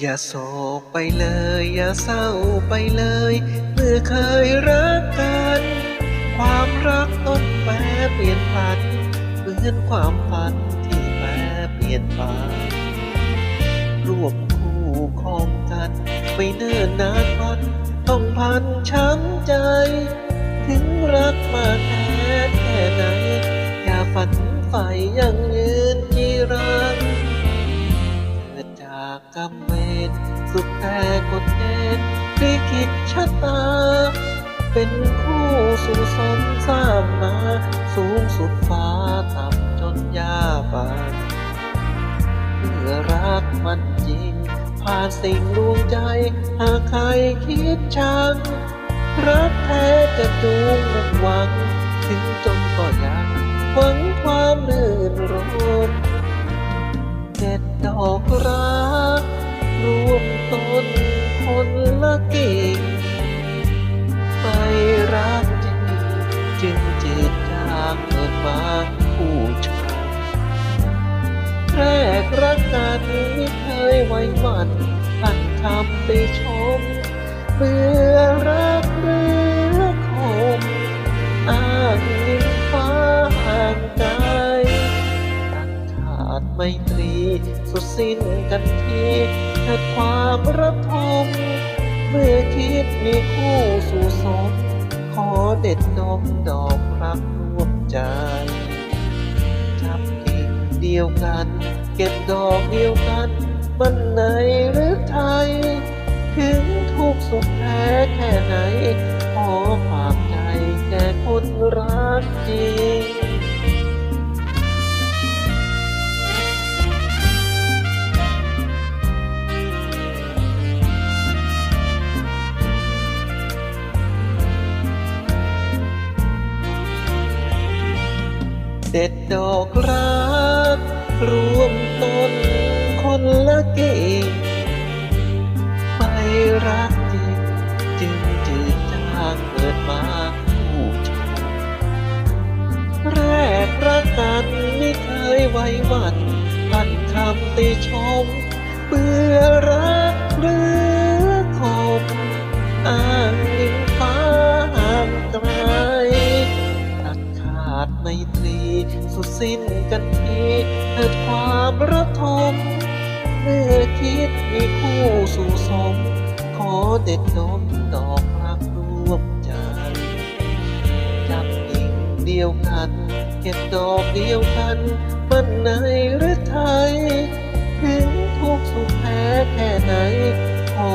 อย่าโศกไปเลย อย่าเศร้าไปเลย เมื่อเคยรักกัน ความรักต้นแปรเปลี่ยนผันเหมือนความฝันที่แปรเปลี่ยนไปร่วมคู่ครองกัน ไม่เนิ่นนานวันต้องพันช้ำใจ ถึงรักมาแท้แค่ไหน อย่าฝันใฝ่ยังากกรรมเวรสุดแต่กฎเกณฑ์ลิขิตชะตา เป็นคู่สู่สมสร้างมา สูงสุดฟ้าต่ำจนยาบานเมื่อรักมันจริง ผ่านสิ่งดวงใจ หากใครคิดชัง รักแท้จะจูงมุ่งหวัง ถึงจนก็ยังหวังความลื่นรมเด็ดดอกรั มาผู้ชมแรกรักกันม่เคยไว้มันตั้งคำติชมเมื่อรักหรือคมอ้างดินฟ้าห่างไกลตัดขาดไม่ตรีสุดสิ้นกันทีเกิดความระทมเมื่อคิดมีคู่สู่สมขอเด็ดดมดอกรักรวม ใจ จับกิ่งเดียวกัน เก็บดอกเดียวกัน มันไหนหรือไทย ถึงทุกสุขแท้แค่ไหน ขอฝากใจแก่คนรักจริง เด็ดดอกรักรวมต้นคนละกิ่งไม่รักจริงจึงจืดจางเกิดมาคู่ชมแรกรักกันไม่เคยไว้วันพันคำติชม เบื่อรักหรือ สุดสิ้นกันทีเกิดความระทมเมื่อคิดมีคู่สู่สม ขอเด็ดดมดอกรักร่วมใจจับกิ่งเดียวกันเก็บดอกเดียวกันมันไหนหรือไทยถึงทุกสุขแท้แค่ไหนขอ